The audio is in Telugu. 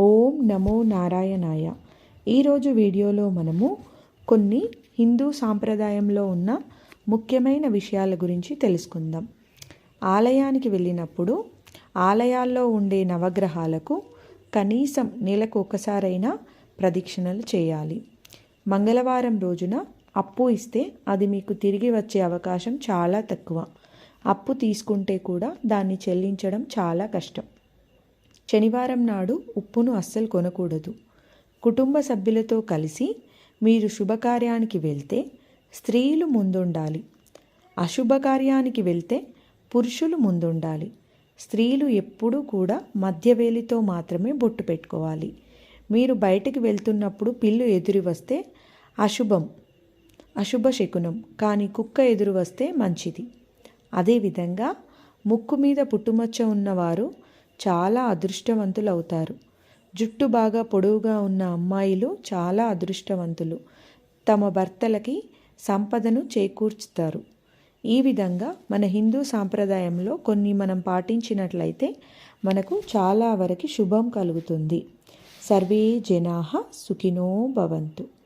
ఓం నమో నారాయణాయ. ఈరోజు వీడియోలో మనము కొన్ని హిందూ సాంప్రదాయంలో ఉన్న ముఖ్యమైన విషయాల గురించి తెలుసుకుందాం. ఆలయానికి వెళ్ళినప్పుడు ఆలయాల్లో ఉండే నవగ్రహాలకు కనీసం నెలకు ఒకసారైనా ప్రదక్షిణలు చేయాలి. మంగళవారం రోజున అప్పు ఇస్తే అది మీకు తిరిగి వచ్చే అవకాశం చాలా తక్కువ. అప్పు తీసుకుంటే కూడా దాన్ని చెల్లించడం చాలా కష్టం. శనివారం నాడు ఉప్పును అస్సలు కొనకూడదు. కుటుంబ సభ్యులతో కలిసి మీరు శుభకార్యానికి వెళ్తే స్త్రీలు ముందుండాలి. అశుభకార్యానికి వెళ్తే పురుషులు ముందుండాలి. స్త్రీలు ఎప్పుడూ కూడా మధ్యవేలితో మాత్రమే బొట్టు పెట్టుకోవాలి. మీరు బయటికి వెళ్తున్నప్పుడు పిల్లు ఎదురు వస్తే అశుభం అశుభ శకునం కానీ కుక్క ఎదురు వస్తే మంచిది. అదేవిధంగా ముక్కు మీద పుట్టుమచ్చ ఉన్నవారు చాలా అదృష్టవంతులు అవుతారు జుట్టు బాగా పొడవుగా ఉన్న అమ్మాయిలు చాలా అదృష్టవంతులు. తమ భర్తలకి సంపదను చేకూర్చుతారు. ఈ విధంగా మన హిందూ సాంప్రదాయంలో కొన్ని మనం పాటించినట్లయితే మనకు చాలా వరకు శుభం కలుగుతుంది. సర్వే జనా సుఖినో భవంతు.